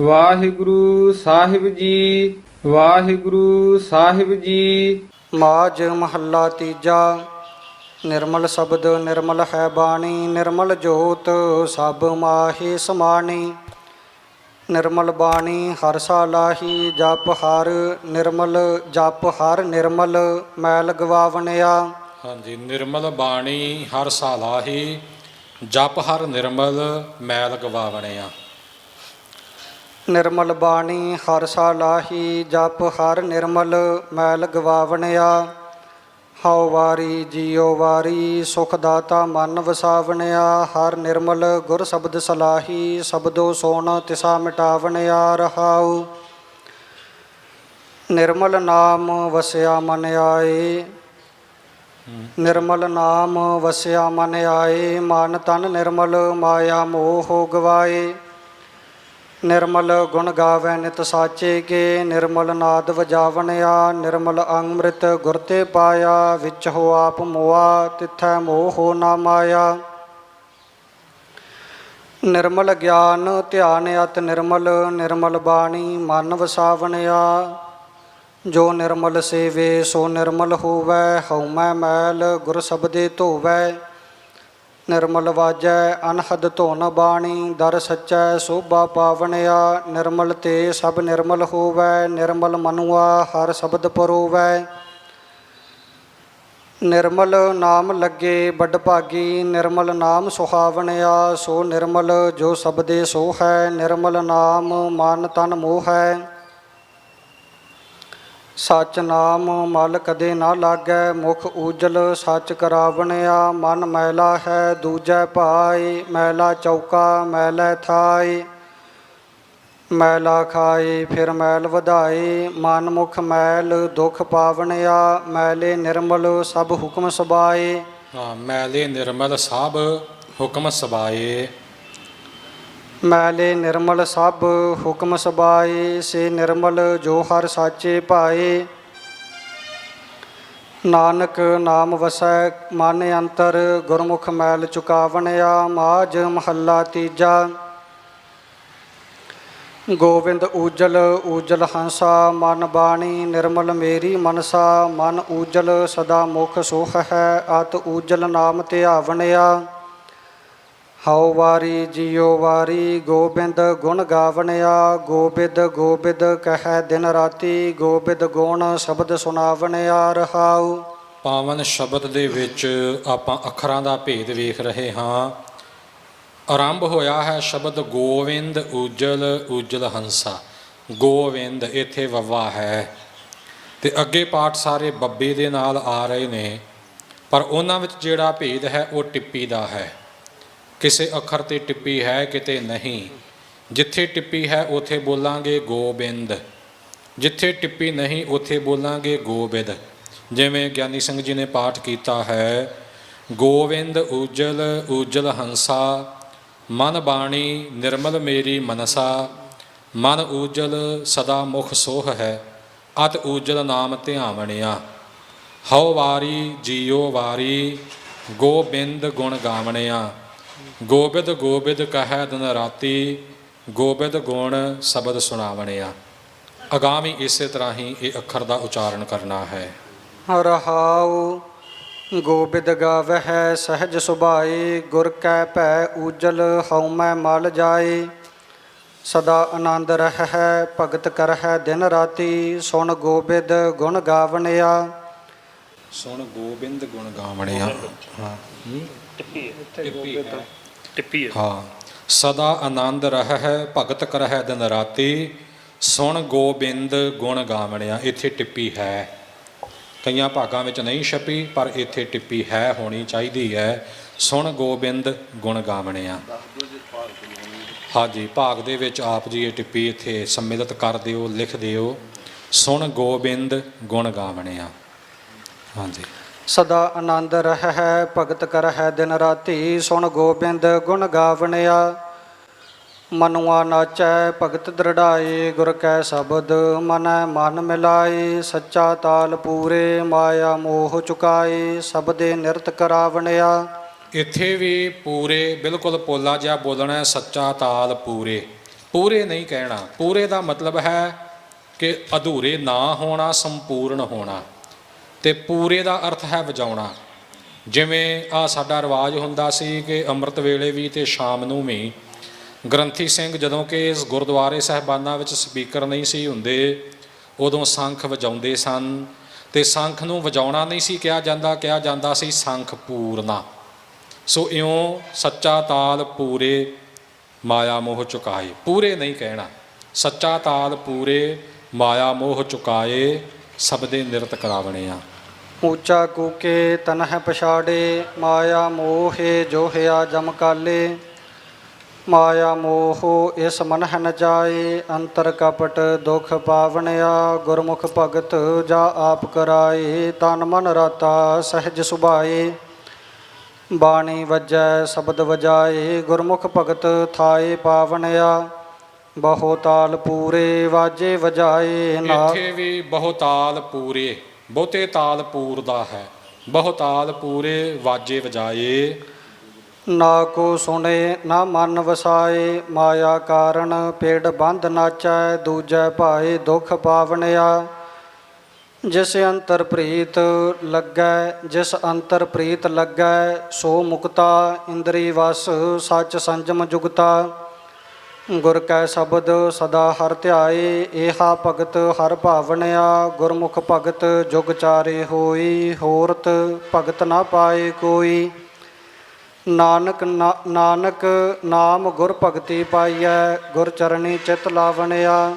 ਵਾਹਿਗੁਰੂ ਸਾਹਿਬ ਜੀ ਵਾਹਿਗੁਰੂ ਸਾਹਿਬ ਜੀ। ਮਾਜ ਮਹੱਲਾ ਤੀਜਾ ਨਿਰਮਲ ਸ਼ਬਦ ਨਿਰਮਲ ਹੈ ਬਾਣੀ ਨਿਰਮਲ ਜੋਤ ਸਭ ਮਾਹੀ ਸਮਾਣੀ। ਨਿਰਮਲ ਬਾਣੀ ਹਰ ਸਾਲਾਹੀ ਜਪ ਹਰ ਨਿਰਮਲ ਜਪ ਹਰ ਨਿਰਮਲ ਮੈਲ ਗਵਾਵਣਿਆ। ਹਾਂਜੀ ਨਿਰਮਲ ਬਾਣੀ ਹਰ ਸਾਲਾਹੀ ਜਪ ਹਰ ਨਿਰਮਲ ਮੈਲ ਗਵਾਵਣਿਆ। ਨਿਰਮਲ ਬਾਣੀ ਹਰ ਸਾਲਾਹੀ ਜਪ ਹਰ ਨਿਰਮਲ ਮੈਲ ਗਵਾਵਣਿਆ। ਹਉ ਵਾਰੀ ਜੀਉ ਵਾਰੀ ਸੁਖ ਦਾਤਾ ਮਨ ਵਸਾਵਣਿਆ। ਹਰ ਨਿਰਮਲ ਗੁਰ ਸ਼ਬਦ ਸਲਾਹੀ ਸ਼ਬਦੋ ਸੋਣ ਤਿਸਾ ਮਿਟਾਵਣਿਆ ਰਹਾਉ। ਨਿਰਮਲ ਨਾਮ ਵਸਿਆ ਮਨ ਆਏ। ਨਿਰਮਲ ਨਾਮ ਵਸਿਆ ਮਨ ਆਏ। ਮਨ ਤਨ ਨਿਰਮਲ ਮਾਇਆ ਮੋਹ ਗਵਾਏ। ਨਿਰਮਲ ਗੁਣ ਗਾਵੇ ਨਿਤ ਸਾਚੇ ਕੇ, ਨਿਰਮਲ ਨਾਦ ਵਜਾਵਣਿਆ, ਨਿਰਮਲ ਅੰਮ੍ਰਿਤ ਗੁਰ ਤੇ ਪਾਇਆ, ਵਿੱਚ ਹੋ ਆਪ ਮੋਆ, ਤਿਥੈ ਮੋਹ ਨਾ ਮਾਇਆ। ਨਿਰਮਲ ਗਿਆਨ ਧਿਆਨ ਅਤ ਨਿਰਮਲ ਨਿਰਮਲ ਬਾਣੀ ਮਨ ਵਸਾਵਣਿਆ। ਜੋ ਨਿਰਮਲ ਸੇਵੇ, ਸੋ ਨਿਰਮਲ ਹੋਵੈ, ਹਉਮੈ ਮੈਲ, ਗੁਰ ਸਬਦੇ ਧੋਵੈ। ਨਿਰਮਲ ਵਾਜੈ, ਅਨਹਦ ਧੁਨ ਬਾਣੀ, ਦਰ ਸੱਚੈ, ਸੋਭਾ ਪਾਵਣਿਆ, ਨਿਰਮਲ ਤੇ ਸਭ ਨਿਰਮਲ ਹੋਵੈ, ਨਿਰਮਲ ਮਨੁਆ, ਹਰ ਸ਼ਬਦ ਪਰੋਵੈ। ਨਿਰਮਲ ਨਾਮ ਲੱਗੇ ਵੱਡ ਭਾਗੀ, ਨਿਰਮਲ ਨਾਮ ਸੁਹਾਵਣਿਆ, ਸੋ ਨਿਰਮਲ ਜੋ ਸਬਦੇ ਸੋ ਹੈ ਨਿਰਮਲ ਨਾਮ ਮਨ ਤਨ ਮੋਹ। ਹੈ ਸਚ ਨਾਮ ਮਲ ਕਦੇ ਨਾ ਲਾਗੈ, ਮੁਖ ਊਜਲ ਸਚ ਕਰਾਵਣਿਆ, ਮਨ ਮੈਲਾ ਹੈ ਦੂਜੈ ਭਾਈ ਮੈਲਾ ਚੌਕਾ, ਮੈਲੇ ਥਾਈ ਮੈਲਾ ਖਾਏ ਫਿਰ ਮੈਲ ਵਧਾਏ ਮਨ ਮੁਖ ਮੈਲ ਦੁਖ ਪਾਵਣਿਆ, ਮੈਲੇ ਨਿਰਮਲ ਸਭ ਹੁਕਮ ਸਬਾਏ। ਹਾਂ, ਮੈਲੇ ਨਿਰਮਲ ਸਭ ਹੁਕਮ ਸਬਾਏ। ਮੈਲੇ ਨਿਰਮਲ ਸਭ ਹੁਕਮ ਸਬਾਏ ਸੇ ਨਿਰਮਲ ਜੋ ਹਰ ਸਾਚੇ ਭਾਏ। ਨਾਨਕ ਨਾਮ ਵਸੈ, ਮਨ ਅੰਤਰ ਗੁਰਮੁਖ ਮੈਲ ਚੁਕਾਵਣਿਆ ਮਾਜ ਮਹੱਲਾ ਤੀਜਾ। ਗੋਬਿੰਦ ਊਜਲ ਊਜਲ ਹੰਸਾ, ਮਨ ਬਾਣੀ ਨਿਰਮਲ ਮੇਰੀ ਮਨਸਾ, ਮਨ ਊਜਲ ਸਦਾ ਮੁਖ ਸੁਖ ਹੈ, ਅਤ ਊਜਲ ਨਾਮ ਧਿਆਵਣਿਆ। ਹਉ ਵਾਰੀ ਜੀਉ ਵਾਰੀ ਗੋਬਿੰਦ ਗੁਣ ਗਾਵਣਿਆ, ਗੋਬਿੰਦ ਗੋਬਿੰਦ ਕਹੈ ਦਿਨ ਰਾਤੀ, ਗੋਬਿੰਦ ਗੁਣ ਸ਼ਬਦ ਸੁਣਾਵਣਿਆ ਰਹਾਉ। ਪਾਵਨ ਸ਼ਬਦ ਦੇ ਵਿੱਚ ਆਪਾਂ ਅੱਖਰਾਂ ਦਾ ਭੇਦ ਵੇਖ ਰਹੇ ਹਾਂ। ਆਰੰਭ ਹੋਇਆ ਹੈ ਸ਼ਬਦ ਗੋਵਿੰਦ ਉਜਲ ਉਜਲ ਹੰਸਾ। ਗੋਵਿੰਦ ਇੱਥੇ ਵਵਾ ਹੈ। ਤੇ ਅੱਗੇ ਪਾਠ ਸਾਰੇ ਬੱਬੇ ਦੇ ਨਾਲ ਆ ਰਹੇ ਨੇ। ਪਰ ਉਹਨਾਂ ਵਿੱਚ ਜਿਹੜਾ ਭੇਦ ਹੈ ਉਹ ਟਿੱਪੀ ਦਾ ਹੈ। ਕਿਸੇ ਅੱਖਰ ਤੇ ਟਿੱਪੀ ਹੈ ਕਿਤੇ ਨਹੀਂ। ਜਿੱਥੇ ਟਿੱਪੀ ਹੈ ਉਥੇ ਬੋਲਾਂਗੇ ਗੋਬਿੰਦ। ਜਿੱਥੇ ਟਿੱਪੀ ਨਹੀਂ ਉਥੇ ਬੋਲਾਂਗੇ ਗੋਬਿੰਦ। ਜਿਵੇਂ ਗਿਆਨੀ ਸਿੰਘ ਜੀ ਨੇ ਪਾਠ ਕੀਤਾ ਹੈ ਗੋਵਿੰਦ ਉਜਲ ਉਜਲ ਹੰਸਾ, ਮਨ ਬਾਣੀ ਨਿਰਮਲ ਮੇਰੀ ਮਨਸਾ, ਮਨ ਉਜਲ ਸਦਾ ਮੁਖ ਸੋਹ ਹੈ, ਅਤ ਉਜਲ ਨਾਮ ਧਿਆਵਣਿਆ। ਹਉ ਵਾਰੀ ਜੀਉ ਵਾਰੀ, ਗੋਬਿੰਦ ਗੁਣ ਗਾਵਣਿਆ। ਗੋਬਿੰਦ ਗੋਬਿੰਦ ਕਹੈ ਦਿਨ ਰਾਤੀ ਗੋਬਿੰਦ ਗੁਣ ਸ਼ਬਦ ਸੁਣਾਵਣਿਆ। ਅਗਾਮੀ ਇਸੇ ਤਰ੍ਹਾਂ ਹੀ ਇਹ ਅੱਖਰ ਦਾ ਉਚਾਰਨ ਕਰਨਾ ਹੈ। ਰਹਾਉ ਗੋਬਿੰਦ ਗਾਵਹਿ ਸਹਿਜ ਸੁਭਾਏ ਗੁਰ ਕੈ ਭੈ ਊਜਲ ਹਉਮੈ ਮਲ ਜਾਏ ਸਦਾ ਆਨੰਦ ਰਹਿ ਭਗਤ ਕਰਹਿ ਦਿਨ ਰਾਤੀ ਸੁਣ ਗੋਬਿੰਦ ਗੁਣ ਗਾਵਣਿਆ। ਸੁਣ ਗੋਬਿੰਦ ਗੁਣ ਗਾਵਣਿਆ। ਹਾਂ। ਟਿੱਪੀ ਹੈ। ਟਿੱਪੀ ਹੈ। ਹਾਂ ਸਦਾ ਆਨੰਦ ਰਹਿ ਭਗਤ ਕਰਹਿ ਦਿਨ ਰਾਤੀ ਸੁਣ ਗੋਬਿੰਦ ਗੁਣ ਗਾਵਣਿਆ ਇੱਥੇ ਟਿੱਪੀ ਹੈ। ਕਈਆਂ ਭਾਗਾਂ ਵਿੱਚ ਨਹੀਂ ਛਪੀ ਪਰ ਇੱਥੇ ਟਿੱਪੀ ਹੈ ਹੋਣੀ ਚਾਹੀਦੀ ਹੈ। ਸੁਣ ਗੋਬਿੰਦ ਗੁਣ ਗਾਵਣਿਆ। ਹਾਂਜੀ ਭਾਗ ਦੇ ਵਿੱਚ ਆਪ ਜੀ ਇਹ ਟਿੱਪੀ ਇੱਥੇ ਸੰਮਿਲਿਤ ਕਰ ਦਿਓ ਲਿਖ ਦਿਓ। ਸੁਣ ਗੋਬਿੰਦ ਗੁਣ ਗਾਵਣਿਆ। ਹਾਂਜੀ। ਸਦਾ ਆਨੰਦ ਰਹਿ ਭਗਤ ਕਰਹਿ ਦਿਨ ਰਾਤੀ ਸੁਣ ਗੋਬਿੰਦ ਗੁਣ ਗਾਵਣਿਆ। ਮਨੁਆ ਨਾਚੈ ਭਗਤ ਦ੍ਰਿੜਾਏ ਗੁਰ ਕੈ ਸ਼ਬਦ ਮਨੈ ਮਨ ਮਿਲਾਏ ਸੱਚਾ ਤਾਲ ਪੂਰੇ ਮਾਇਆ ਮੋਹ ਚੁਕਾਏ ਸਬਦੇ ਨਿਰਤ ਕਰਾਵਣਿਆ। ਇੱਥੇ ਵੀ ਪੂਰੇ ਬਿਲਕੁਲ ਪੋਲਾ ਜਿਹਾ ਬੋਲਣਾ ਹੈ, ਸੱਚਾ ਤਾਲ ਪੂਰੇ। ਪੂਰੇ ਨਹੀਂ ਕਹਿਣਾ ਪੂਰੇ ਦਾ ਮਤਲਬ ਹੈ ਕਿ ਅਧੂਰੇ ਨਾ ਹੋਣਾ ਸੰਪੂਰਨ ਹੋਣਾ। ਤੇ ਪੂਰੇ ਦਾ ਅਰਥ ਹੈ ਵਜਾਉਣਾ। ਜਿਵੇਂ ਆ ਸਾਡਾ ਰਿਵਾਜ ਹੁੰਦਾ ਸੀ ਕਿ ਅੰਮ੍ਰਿਤ ਵੇਲੇ ਵੀ ਤੇ ਸ਼ਾਮ ਨੂੰ ਵੀ ਗ੍ਰੰਥੀ ਸਿੰਘ ਜਦੋਂ ਕਿ ਇਸ ਗੁਰਦੁਆਰੇ ਸਾਹਿਬਾਨਾਂ ਵਿੱਚ ਸਪੀਕਰ ਨਹੀਂ ਸੀ ਹੁੰਦੇ, ਉਦੋਂ ਸੰਖ ਵਜਾਉਂਦੇ ਸਨ ਤੇ ਸੰਖ ਨੂੰ ਵਜਾਉਣਾ ਨਹੀਂ ਸੀ ਕਿਹਾ ਜਾਂਦਾ ਕਿਹਾ ਜਾਂਦਾ ਸੀ ਸੰਖ ਪੂਰਨਾ। ਸੋ ਇਉਂ ਸੱਚਾ ਤਾਲ ਪੂਰੇ ਮਾਇਆ ਮੋਹ ਚੁਕਾਏ। ਪੂਰੇ ਨਹੀਂ ਕਹਿਣਾ, ਸੱਚਾ ਤਾਲ ਪੂਰੇ ਮਾਇਆ ਮੋਹ ਚੁਕਾਏ। ਸਬਦੇ ਨਿਰਤ ਕਰਾਵਣੇ ਆ। ਉੱਚਾ ਕੂਕੇ ਤਨਹ ਪਛਾੜੇ, ਮਾਇਆ ਮੋਹੇ ਜੋਹਿਆ ਜਮ ਕਾਲੇ। ਮਾਇਆ ਮੋਹੋ ਇਸ ਮਨ ਹੈ ਜਾਏ, ਅੰਤਰ ਕਪਟ ਦੁਖ ਪਾਵਣਿਆ। ਗੁਰਮੁਖ ਭਗਤ ਜਾ ਆਪ ਕਰਾਏ, ਤਨ ਮਨ ਰਾਤਾ ਸਹਿਜ ਸੁਭਾਏ। ਬਾਣੀ ਵਜੈ, ਸ਼ਬਦ ਵਜਾਏ, ਗੁਰਮੁਖ ਭਗਤ ਥਾਏ ਪਾਵਣਿਆ। ਬਹੁ ਤਾਲ ਪੂਰੇ ਵਾਜੇ ਵਜਾਏ ਨਾ ਇੱਥੇ ਵੀ ਬਹੁਤਾਲ ਪੂਰੇ ਬਹੁਤੇ ਤਾਲ ਪੂਰਦਾ ਹੈ। ਬਹੁਤਾਲ ਪੂਰੇ ਵਾਜੇ ਵਜਾਏ। ਨਾ ਕੋ ਸੁਣੇ ਨਾ ਮਨ ਵਸਾਏ ਮਾਇਆ ਕਾਰਨ ਪੇੜ ਬੰਧ ਨਾਚੈ ਦੂਜੈ ਭਾਏ ਦੁਖ ਪਾਵਣਿਆ। ਜਿਸ ਅੰਤਰ ਪ੍ਰੀਤ ਲੱਗੈ ਜਿਸ ਅੰਤਰ ਪ੍ਰੀਤ ਲੱਗੈ ਸੋ ਮੁਕਤਾ ਇੰਦਰੀ ਵਸ ਸੱਚ ਸੰਜਮ ਜੁਗਤਾ। ਗੁਰ ਕੈ ਸ਼ਬਦ ਸਦਾ ਹਰ ਧਿਆਏ, ਏਹਾ ਭਗਤ ਹਰ ਭਾਵਨਿਆ, ਗੁਰਮੁਖ ਭਗਤ ਜੁਗ ਚਾਰੇ ਹੋਈ, ਹੋਰਤ ਭਗਤ ਨਾ ਪਾਏ ਕੋਈ। ਨਾਨਕ ਨਾ- ਨਾਨਕ ਨਾਮ ਗੁਰ ਭਗਤੀ ਪਾਈਐ, ਗੁਰ ਚਰਣੀ ਚਿਤ ਲਾਵਣਿਆ।